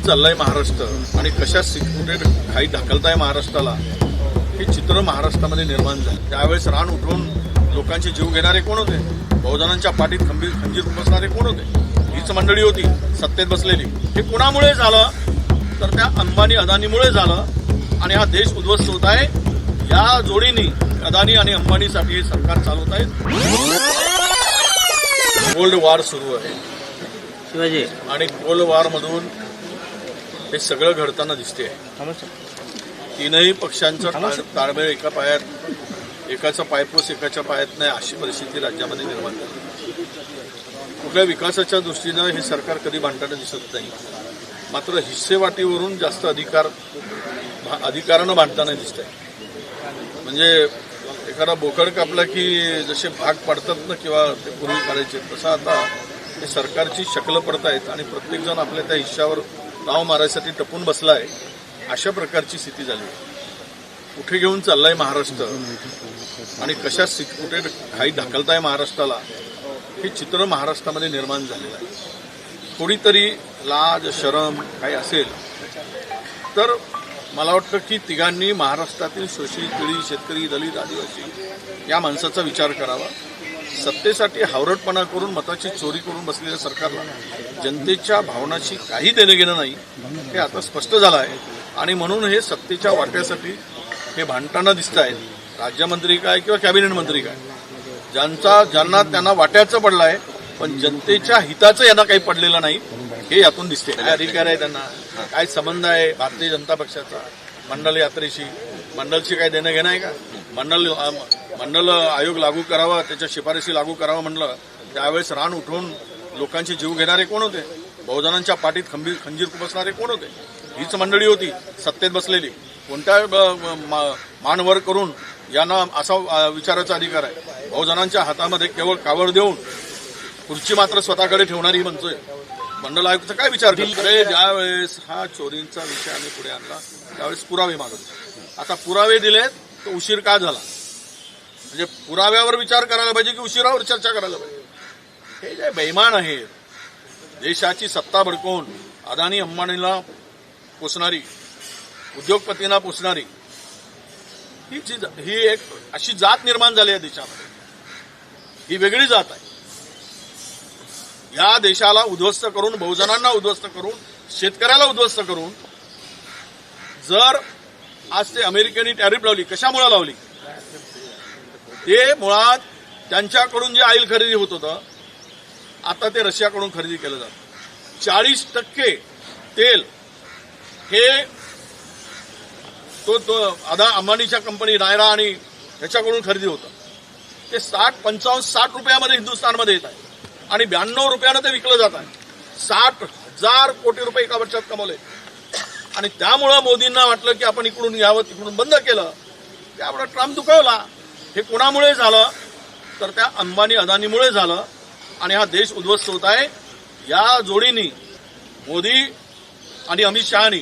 घेऊन चाललाय महाराष्ट्र आणि कशा कुठे काही ढकलताय महाराष्ट्राला हे चित्र महाराष्ट्रामध्ये निर्माण झालं. त्यावेळेस रान उठवून लोकांचे जीव घेणारे कोण होते? बहुजनांच्या पाठीत खंबीर खंजीर बसणारे कोण होते? हीच मंडळी होती सत्तेत बसलेली. हे कुणामुळे झालं? तर त्या अंबानी अदानीमुळे झालं. आणि हा देश उद्ध्वस्त होत आहे. या जोडीने अदानी आणि अंबानीसाठी हे सरकार चालवत आहे. कोल्ड वॉर सुरू आहे. शिवाजी. आणि कोल्ड वॉर मधून हे सगळं घडताना दिसते. तीनही पक्षांचं ताळ- ताळमेळ एका पायात एकाचा पायपोस एकाच्या पायात नाही अशी परिस्थिती राज्यामध्ये निर्माण झाली. कुठल्या विकासाच्या दृष्टीनं हे सरकार कधी भांडताना दिसत नाही. मात्र हिस्सेवाटीवरून जास्त अधिकार अधिकारानं भांडताना दिसत आहे म्हणजे एखादा बोकड कापला की जसे भाग पडतात ना किंवा ते पूर्वी करायचे तसं आता हे सरकारची शकलं पडतायत आणि प्रत्येकजण आपल्या त्या हिश्श्यावर नाव मारायसाठी टपून बसला आहे अशा प्रकारची स्थिती झाली. आहे. कुठे घेऊन चाललाय महाराष्ट्र? आणि कशा कुठे काही ढकलताय महाराष्ट्राला? हे चित्र महाराष्ट्रामध्ये निर्माण झालेलं आहे. कोणीतरी लाज शरम काही असेल तर मला वाटतं की तिघांनी महाराष्ट्रातील शोषित पिढी शेतकरी दलित आदिवासी या माणसाचा विचार करावा. सत्तेसाठी हावरटपणा करून मताची चोरी करून बसलेल्या सरकारला जनतेच्या भावनाशी काही देणं घेणं नाही हे आता स्पष्ट झालं आहे. आणि म्हणून हे सत्तेच्या वाट्यासाठी हे भांडताना दिसत आहेत. राज्यमंत्री काय किंवा कॅबिनेट मंत्री काय? ज्यांचा ज्यांना त्यांना वाट्याचं पडलं आहे पण जनतेच्या हिताचं यांना काही पडलेलं नाही हे यातून दिसते काय अधिकार आहे त्यांना? काय संबंध आहे भारतीय जनता पक्षाचा? मंडल यात्रेशी? मंडलशी काय देणं घेणं आहे का? मंडल मंडल आयोग लागू करावा त्याच्या शिफारशी लागू करावं म्हणलं त्यावेळेस रान उठवून लोकांचे जीव घेणारे कोण होते? बहुजनांच्या पाठीत खंबीर खंजीर खुपसणारे कोण होते? हीच मंडळी होती सत्तेत बसलेली. कोणत्या ब- मा- मानवर करून यांना असा विचाराचा अधिकार आहे? बहुजनांच्या हातामध्ये केवळ कावड देऊन खुर्ची मात्र स्वतःकडे ठेवणारी ही म्हणतोय मंडल आयुक्त काय विचार अरे ज्यावेळेस हा चोरींचा विषय आम्ही पुढे आणला त्यावेळेस पुरावे मागवले आता पुरावे दिले तर उशीर का झाला? म्हणजे पुराव्यावर विचार करायला पाहिजे की उशिरावर चर्चा करायला पाहिजे? हे जे बेमान आहेत देशाची सत्ता भडकवून अदानी अंबानीला पोचणारी उद्योगपतींना पोचणारी ही जी ही एक अशी जात निर्माण झाली आहे देशामध्ये. ही वेगळी जात आहे. या देशाला उद्ध्वस्त करून बहुजनांना उद्ध्वस्त करून शेतकऱ्याला उद्ध्वस्त करून जर आज ते अमेरिकेने टॅरिफ लावली कशामुळे लावली? ते मुळात त्यांच्याकडून जे ऑइल खरेदी होत होतं आता ते रशियाकडून खरेदी केलं जातं. चाळीस टक्के तेल हे तो तो अदा अंबानीच्या कंपनी नायरा आणि ह्याच्याकडून खरेदी होतं. ते साठ पंचावन्न साठ रुपयामध्ये हिंदुस्थानमध्ये येत आहे. आणि ब्याण्णव रुपयानं ते विकलं जात आहे. साठ हजार कोटी रुपये एका वर्षात कमवले. आणि त्यामुळं मोदींना वाटलं की आपण इकडून घ्यावं तिकडून बंद केलं. त्यामुळे ट्रम्प दुखावला. हे कोणामुळे झालं? तर त्या अंबानी अदानीमुळे झालं. आणि हा देश उद्ध्वस्त होत आहे. या जोडीने मोदी आणि अमित शहानी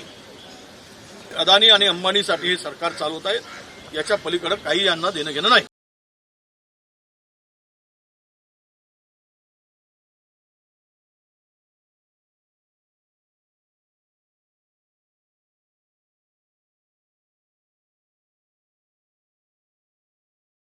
अदानी आणि अंबानीसाठी हे सरकार चालवत आहेत. याच्या पलीकडे काही यांना देणं घेणं नाही.